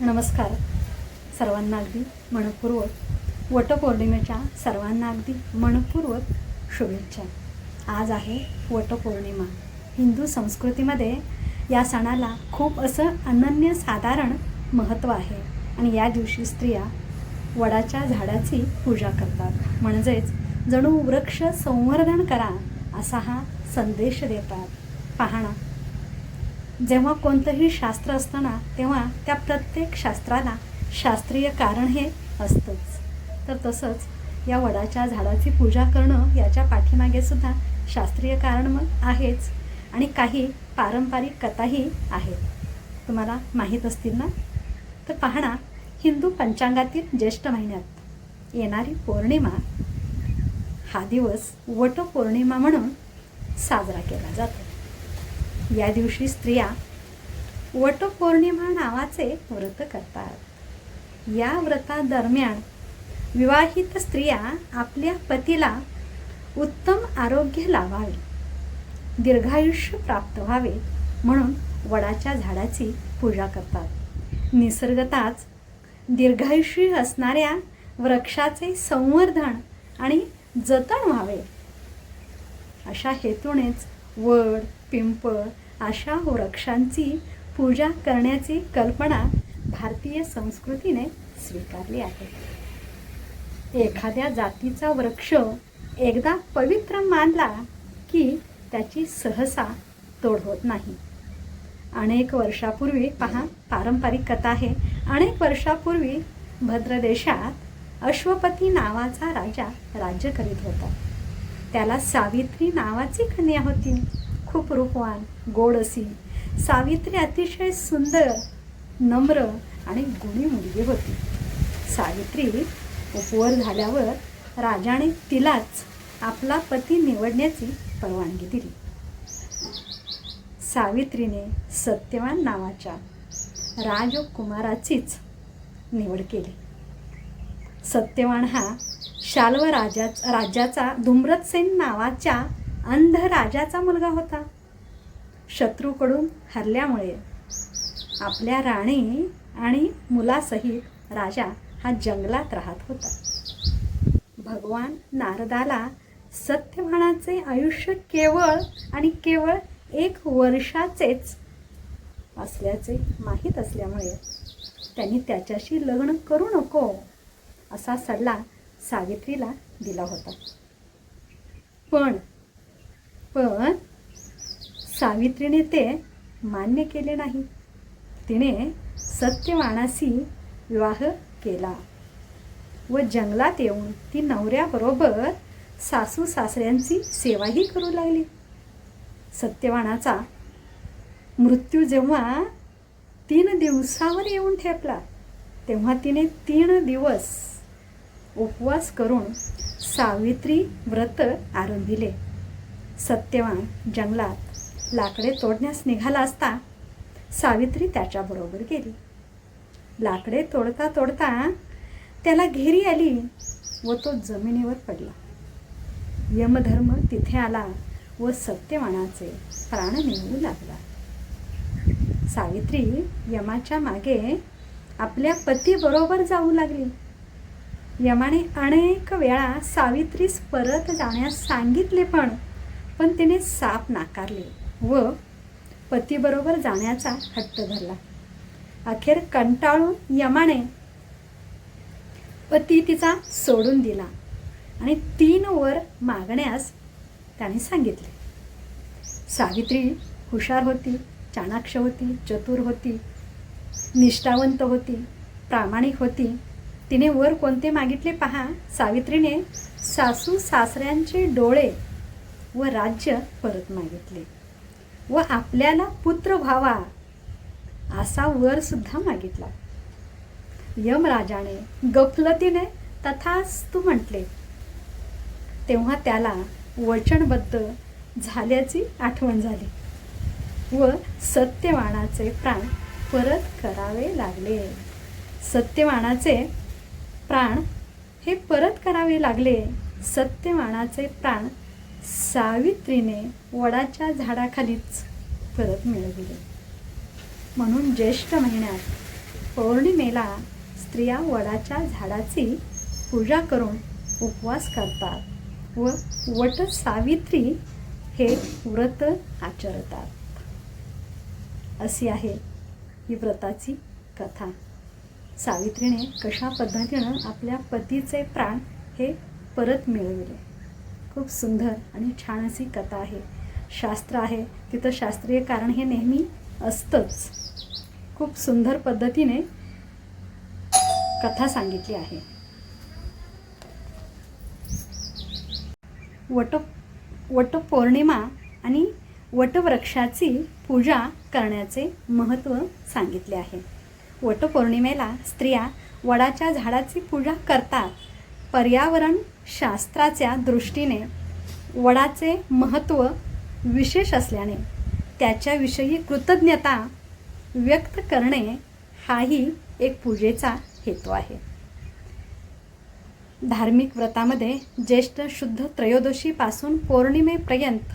नमस्कार. सर्वांना अगदी मनपूर्वक वटपौर्णिमेच्या सर्वांना अगदी मनपूर्वक शुभेच्छा. आज आहे वटपौर्णिमा. हिंदू संस्कृतीमध्ये या सणाला खूप असं अनन्य साधारण महत्त्व आहे आणि या दिवशी स्त्रिया वडाच्या झाडाची पूजा करतात. म्हणजेच जणू वृक्ष संवर्धन करा असा हा संदेश देतात. पाहणा जेव्हा कोणतंही शास्त्र असताना तेव्हा त्या प्रत्येक शास्त्राला शास्त्रीय कारण हे असतंच. तर तसंच या वडाच्या झाडाची पूजा करणं याच्या पाठीमागे सुद्धा शास्त्रीय कारण मग आहेच आणि काही पारंपरिक कथाही आहेत. तुम्हाला माहीत असतील ना? तर पाहणा हिंदू पंचांगातील ज्येष्ठ महिन्यात येणारी पौर्णिमा हा दिवस वटपौर्णिमा म्हणून साजरा केला जातो. या दिवशी स्त्रिया वटपौर्णिमा नावाचे व्रत करतात. या व्रतादरम्यान विवाहित स्त्रिया आपल्या पतीला उत्तम आरोग्य लावावे दीर्घायुष्य प्राप्त व्हावे म्हणून वडाच्या झाडाची पूजा करतात. निसर्गताच दीर्घायुष्य असणाऱ्या वृक्षाचे संवर्धन आणि जतन व्हावे अशा हेतूनेच वड पिंपळ अशा वृक्षांची पूजा करण्याची कल्पना भारतीय संस्कृतीने स्वीकारली आहे. एखाद्या जातीचा वृक्ष एकदा पवित्र मानला की त्याची सहसा तोड होत नाही. अनेक वर्षापूर्वी पहा पारंपरिक कथा आहे. अनेक वर्षापूर्वी भद्रदेशात अश्वपती नावाचा राजा राज्य करीत होता. त्याला सावित्री नावाची कन्या होती. खूप रूपवान गोड अशी सावित्री अतिशय सुंदर नम्र आणि गुणी मुलगी होती. सावित्री उपवर झाल्यावर राजाने तिलाच आपला पती निवडण्याची परवानगी दिली. सावित्रीने सत्यवान नावाच्या राजकुमाराचीच निवड केली. सत्यवान हा शाल्व राजा राज्याचा धुम्रतसेन नावाच्या अंध राजाचा मुलगा होता. शत्रूकडून हरल्यामुळे आपल्या राणी आणि मुलासहित राजा हा जंगलात राहत होता. भगवान नारदाला सत्यवानाचे आयुष्य केवळ आणि केवळ एक वर्षाचेच असल्याचे माहीत असल्यामुळे त्यांनी त्याच्याशी लग्न करू नको असा सल्ला सावित्रीला दिला होता. पण पण सावित्रीने ते मान्य केले नाही. तिने सत्यवानाशी विवाह केला व जंगलात येऊन ती नवऱ्याबरोबर सासू सासऱ्यांची सेवाही करू लागली. सत्यवानाचा मृत्यू जेव्हा तीन दिवसावर येऊन ठेपला तेव्हा तिने तीन दिवस उपवास करून सावित्री व्रत आरंभिले. सत्यवान जंगलात लाकडे तोडण्यास निघाला असता सावित्री त्याच्याबरोबर गेली. लाकडे तोडता तोडता त्याला घेरी आली व तो जमिनीवर पडला. यमधर्म तिथे आला व सत्यवानाचे प्राण निघू लागला. सावित्री यमाच्या मागे आपल्या पतीबरोबर जाऊ लागली. यमाने अनेक वेळा सावित्रीस परत जाण्यास सांगितले पण पण तिने साप नाकारले व पतीबरोबर जाण्याचा हट्ट धरला. अखेर कंटाळून यमाने पती तिचा सोडून दिला आणि तीन वर मागण्यास त्याने सांगितले. सावित्री हुशार होती चाणाक्ष होती चतुर होती निष्ठावंत होती प्रामाणिक होती तिने वर कोणते मागितले पहा. सावित्रीने सासू सासऱ्यांचे डोळे व राज्य परत मागितले. व आपल्याला पुत्र व्हावा असा वर सुद्धा मागितला. यमराजाने गफलतीने तथास्तू म्हटले. तेव्हा त्याला वचनबद्ध झाल्याची आठवण झाली व सत्यवाणाचे प्राण परत करावे लागले. सत्यवानाचे प्राण हे परत करावे लागले. सत्यवानाचे प्राण सावित्रीने वडाच्या झाडाखालीच परत मिळविले. म्हणून ज्येष्ठ महिन्यात पौर्णिमेला स्त्रिया वडाच्या झाडाची पूजा करून उपवास करतात व वट सावित्री हे व्रत आचरतात. अशी आहे ही व्रताची कथा. सावित्रीने कशा पद्धतीनं आपल्या पतीचे प्राण हे परत मिळविले? खूप सुंदर आणि छान अशी कथा आहे. शास्त्र आहे. तिथं शास्त्रीय कारण हे नेहमी असतंच. खूप सुंदर पद्धतीने कथा सांगितली आहे. वट वटपौर्णिमा आणि वटवृक्षाची पूजा करण्याचे महत्त्व सांगितले आहे. वटपौर्णिमेला स्त्रिया वडाच्या झाडाची पूजा करतात. पर्यावरण शास्त्राच्या दृष्टीने वडाचे महत्त्व विशेष असल्याने त्याच्याविषयी कृतज्ञता व्यक्त करणे हाही एक पूजेचा हेतू आहे. धार्मिक व्रतामध्ये ज्येष्ठ शुद्ध त्रयोदशीपासून पौर्णिमेपर्यंत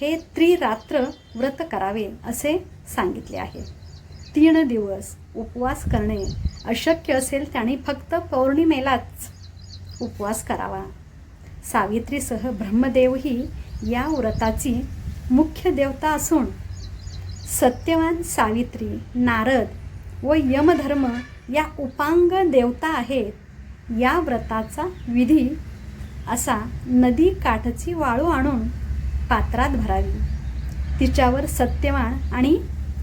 हे त्रिरात्र व्रत करावे असे सांगितले आहे. तीन दिवस उपवास करणे अशक्य असेल त्याने फक्त पौर्णिमेलाच उपवास करावा. सावित्रीसह ब्रह्मदेव ही या व्रताची मुख्य देवता असून सत्यवान सावित्री नारद व यमधर्म या उपांग देवता आहेत. या व्रताचा विधी असा नदी काठची वाळू आणून पात्रात भरावी. तिच्यावर सत्यवान आणि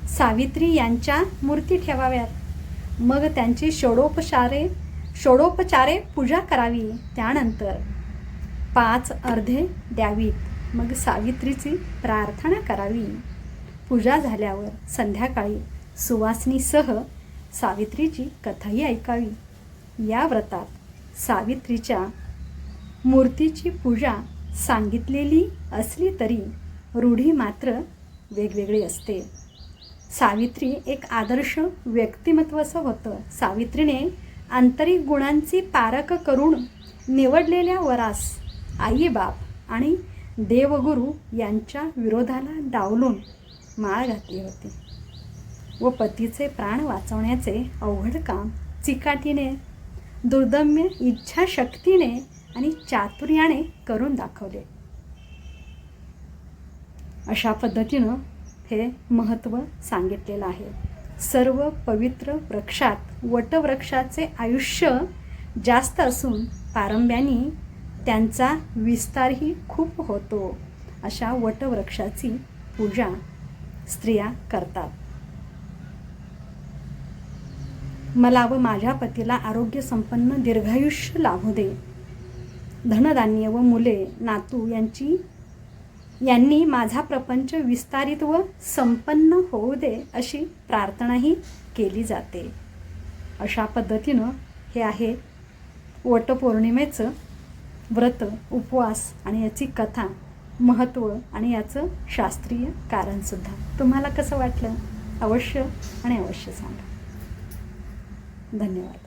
सावित्री यांच्या मूर्ती ठेवाव्यात. मग त्यांची षोडोपचारे षोडोपचारे पूजा करावी त्यानंतर. पाच अर्धे द्यावीत. मग सावित्रीची प्रार्थना करावी. पूजा झाल्यावर संध्याकाळी सुवासनीसह सावित्रीची कथाही ऐकावी. या व्रतात सावित्रीच्या मूर्तीची पूजा सांगितलेली असली तरी रूढी मात्र वेगवेगळी असते. सावित्री एक आदर्श व्यक्तिमत्वाचं होतं. सावित्रीने आंतरिक गुणांची पारख करून निवडलेल्या वरास आईबाप आणि देवगुरू यांच्या विरोधाला डावलून माळ घातली होती. व पतीचे प्राण वाचवण्याचे अवघड काम चिकाटीने दुर्दम्य इच्छाशक्तीने आणि चातुर्याने करून दाखवले. अशा पद्धतीनं हे महत्त्व सांगितलेलं आहे. सर्व पवित्र वृक्षात वटवृक्षाचे आयुष्य जास्त असून पारंब्यानी त्यांचा विस्तारही खूप होतो. अशा वटवृक्षाची पूजा स्त्रिया करतात. मला व माझ्या पतीला आरोग्य संपन्न दीर्घायुष्य लाभू दे. धनधान्य व मुले नातू यांची यांनी माझा प्रपंच विस्तारित व संपन्न होऊ दे अशी प्रार्थनाही केली जाते. अशा पद्धतीनं हे आहे वटपौर्णिमेचं व्रत उपवास आणि याची कथा महत्त्व आणि याचं शास्त्रीय कारणसुद्धा. तुम्हाला कसं वाटलं? अवश्य आणि अवश्य सांगा. धन्यवाद.